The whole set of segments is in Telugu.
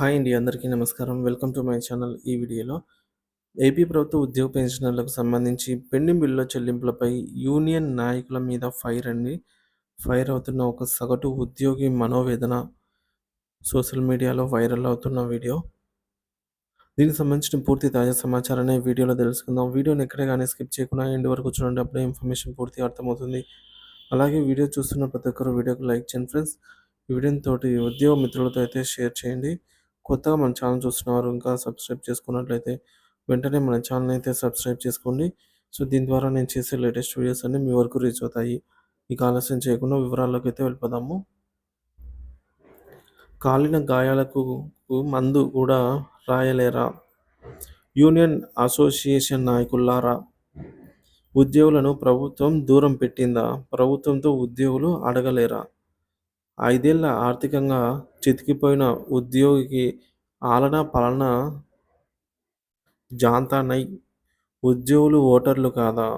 హాయ్ అండి అందరికీ నమస్కారం. వెల్కమ్ టు మై ఛానల్ ఈ వీడియోలో. ఏపీ ప్రభుత్వ ఉద్యోగ పెన్షనర్లకు సంబంధించి పెండింగ్ బిల్లుల చెల్లింపులపై యూనియన్ నాయకుల మీద ఫైర్ అండి. ఫైర్ అవుతున్న ఒక సగటు ఉద్యోగి మనోవేదన సోషల్ మీడియాలో వైరల్ అవుతున్న వీడియో. దీనికి సంబంధించిన పూర్తి తాజా సమాచారాన్ని వీడియోలో తెలుసుకుందాం. వీడియోని ఎక్కడ కానీ స్కిప్ చేయకుండా ఎండ్ వరకు చూడండి అప్పుడే ఇన్ఫర్మేషన్ పూర్తిగా అర్థమవుతుంది. అలాగే వీడియో చూస్తున్న ప్రతి ఒక్కరు వీడియోకి లైక్ చేయండి ఫ్రెండ్స్. ఈ వీడియోని తోటి ఉద్యోగ మిత్రులతో అయితే షేర్ చేయండి. కొత్తగా మన ఛానల్ చూస్తున్నవారు ఇంకా సబ్స్క్రైబ్ చేసుకున్నట్లయితే వెంటనే మన ఛానల్ అయితే సబ్స్క్రైబ్ చేసుకోండి. సో దీని ద్వారా నేను చేసే లేటెస్ట్ వీడియోస్ అన్ని మీ వరకు రీచ్ అవుతాయి. ఇక ఆలస్యం చేయకుండా వివరాల్లోకి అయితే వెళ్ళిపోదాము. కాలిన గాయాలకు మందు కూడా రాయలేరా? యూనియన్ అసోసియేషన్ నాయకులారా ఉద్యోగులను ప్రభుత్వం దూరం పెట్టిందా? ప్రభుత్వంతో ఉద్యోగులు అడగలేరా? ఐదేళ్ళ ఆర్థికంగా చితికిపోయిన ఉద్యోగికి ఆలన పాలన జాంతానై ఉద్యోగులు ఓటర్లు కాదా?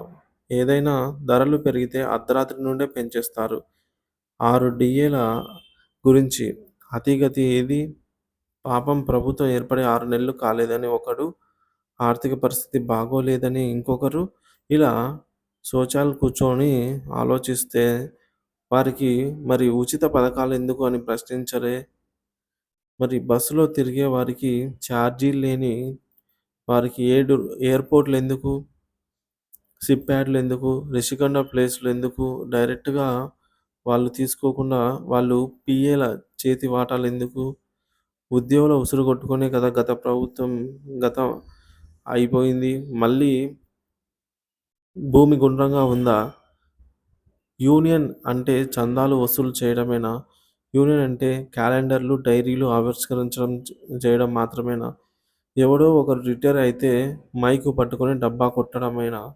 ఏదైనా ధరలు పెరిగితే అర్ధరాత్రి నుండే పెంచేస్తారు. ఆరు డిఏల గురించి. అతిగతి ఏది? పాపం ప్రభుత్వం ఏర్పడి ఆరు నెలలు కాలేదని ఒకడు ఆర్థిక పరిస్థితి బాగోలేదని ఇంకొకరు ఇలా శోచాలు కూర్చొని ఆలోచిస్తే వారికి మరి ఉచిత పథకాలు ఎందుకు? అని ప్రశ్నించరే. మరి బస్సులో తిరిగే వారికి ఛార్జీలు లేని వారికి ఏడు ఎయిర్పోర్ట్లు ఎందుకు? సిప్ ప్యాడ్లు ఎందుకు? రిషికొండ ప్లేస్లు ఎందుకు? డైరెక్ట్గా వాళ్ళు తీసుకోకుండా వాళ్ళు పిఏల చేతి వాటాలు ఎందుకు? ఉద్యోగుల ఉసురు కొట్టుకునే కదా గత ప్రభుత్వం గత అయిపోయింది. మళ్ళీ భూమి గుండ్రంగా ఉందా? యూనియన్ అంటే చందాలు వసూలు చేయడమేనా? యూనియన్ అంటే క్యాలెండర్లు డైరీలు ఆవిష్కరించడం చేయడం మాత్రమేనా? ఎవడో ఒకరు రిటైర్ అయితే మైకు పట్టుకొని డబ్బా కొట్టడమేనా?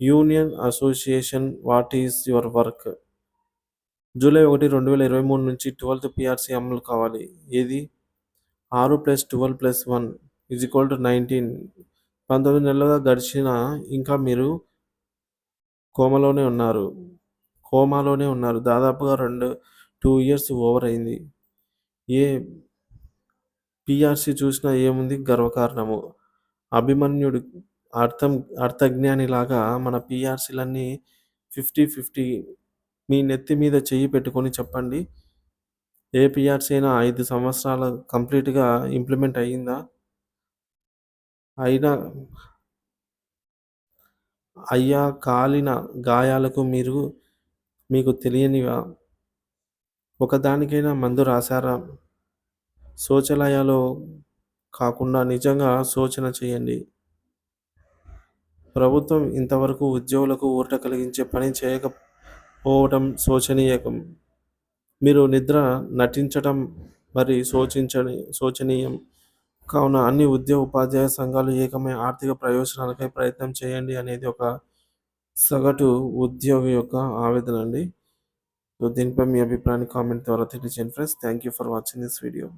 Union association what is your work? July ఒకటి రెండు వేల ఇరవై మూడు నుంచి ట్వెల్త్ పిఆర్సీ అమలు కావాలి. ఏది? ఆరు plus twelve plus one is equal to nineteen. పంతొమ్మిది నెలలుగా గడిచిన ఇంకా మీరు కోమలోనే ఉన్నారు. కోమాలోనే ఉన్నారు. దాదాపుగా రెండు టూ ఇయర్స్ ఓవర్ అయింది. ఏ పిఆర్సి చూసినా ఏముంది? గర్వకారణము. అభిమన్యుడు అర్థం అర్థజ్ఞానిలాగా మన పిఆర్సీలన్నీ ఫిఫ్టీ ఫిఫ్టీ మీ నెత్తి మీద చెయ్యి పెట్టుకొని చెప్పండి. ఏ పిఆర్సీ అయినా ఐదు సంవత్సరాల కంప్లీట్గా ఇంప్లిమెంట్ అయ్యిందా? అయినా అయ్యా కాలిన గాయాలకు మీరు మీకు తెలియనివా? ఒకదానికైనా మందు రాశారా? శోచలయాలో కాకుండా నిజంగా సూచన చేయండి. ప్రభుత్వం ఇంతవరకు ఉద్యోగులకు ఊరట కలిగించే పని చేయకపోవడం శోచనీయకం. మీరు నిద్ర నటించడం మరి శోచించని శోచనీయం. కావున అన్ని ఉద్యోగ ఉపాధ్యాయ సంఘాలు ఏకమై ఆర్థిక ప్రయోజనాలకై ప్రయత్నం చేయండి అనేది ఒక సగటు ఉద్యోగి యొక్క ఆవేదన అండి. సో దీనిపై మీ అభిప్రాయాన్ని కామెంట్ ద్వారా తెలియజేయండి friends. Thank you for watching this video.